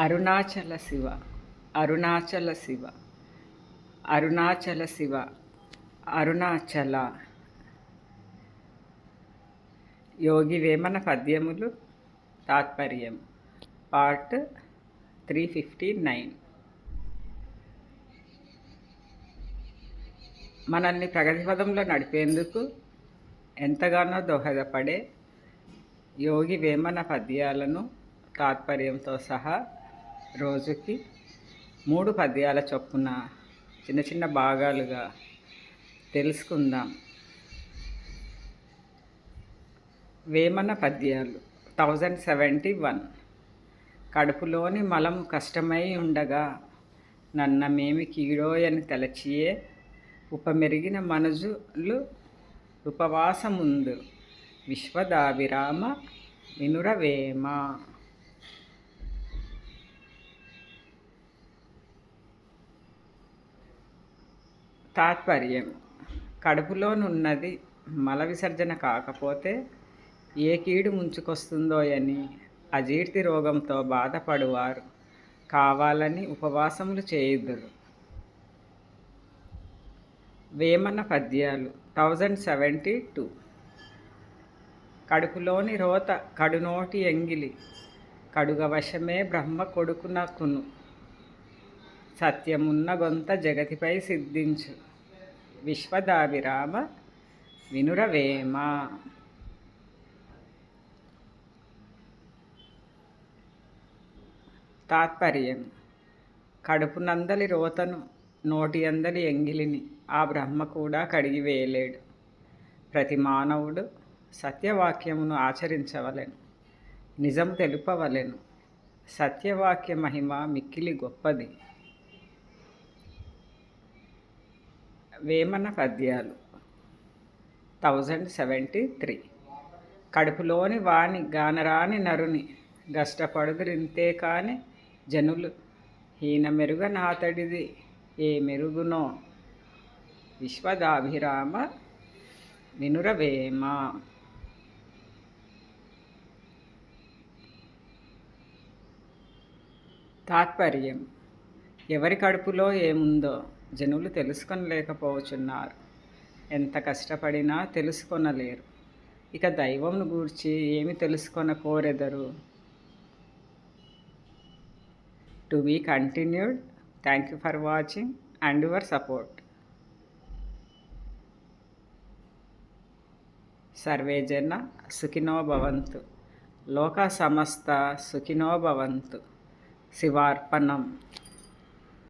అరుణాచల శివ అరుణాచల శివ అరుణాచల శివ అరుణాచల. యోగి వేమన పద్యములు తాత్పర్యం part three fifty nine. మనల్ని ప్రగతి పదంలో నడిపేందుకు ఎంతగానో దోహదపడే యోగి వేమన పద్యాలను తాత్పర్యంతో సహా రోజుకి మూడు పద్యాల చొప్పున చిన్న చిన్న భాగాలుగా తెలుసుకుందాం. వేమన పద్యాలు థౌజండ్ సెవెంటీ వన్ కడుపులోని మలం కష్టమై ఉండగా నన్నమేమి కీడోయని తలచియే ఉపమెరిగిన మనుజులు ఉపవాసముందు విశ్వదాభిరామ వినురవేమ. తాత్పర్యం. కడుపులోనున్నది మల విసర్జన కాకపోతే ఏ కీడు ముంచుకొస్తుందోయని అజీర్తి రోగంతో బాధపడువారు. కావాలని ఉపవాసములు చేయుదురు. వేమన పద్యాలు థౌజండ్ సెవెంటీ టూ. కడుపులోని రోత కడునోటి ఎంగిలి కడుగవశమే బ్రహ్మ కొడుకునకును. సత్యమున్న గొంత జగతిపై సిద్ధించు. విశ్వదాభిరామ వినురవేమ. తాత్పర్యం. కడుపునందలి రోతను నోటి అందలి ఎంగిలిని ఆ బ్రహ్మ కూడా కడిగివేయలేడు ప్రతి మానవుడు సత్యవాక్యమును ఆచరించవలెను నిజం తెలుపవలెను. సత్యవాక్య మహిమ మిక్కిలి గొప్పది. వేమన పద్యాలు. Thousand seventy three. కడుపులోని వాణి గానరాని నరుని గష్టపడుదురింతే కాని జనులు హీన మెరుగ నాతడిది ఏ మెరుగునో. విశ్వదాభిరామ వినురవేమ తాత్పర్యం. ఎవరి కడుపులో ఏముందో? జనులు తెలుసుకొనలేకపోతున్నారు ఎంత కష్టపడినా తెలుసుకొనలేరు. ఇక దైవంను గూర్చి ఏమి తెలుసుకొన కోరెదరు to be continued thank you for watching and your support. Survey జన సుఖినో భవంతు. లోక సమస్త సుఖినో భవంతు. శివార్పణం.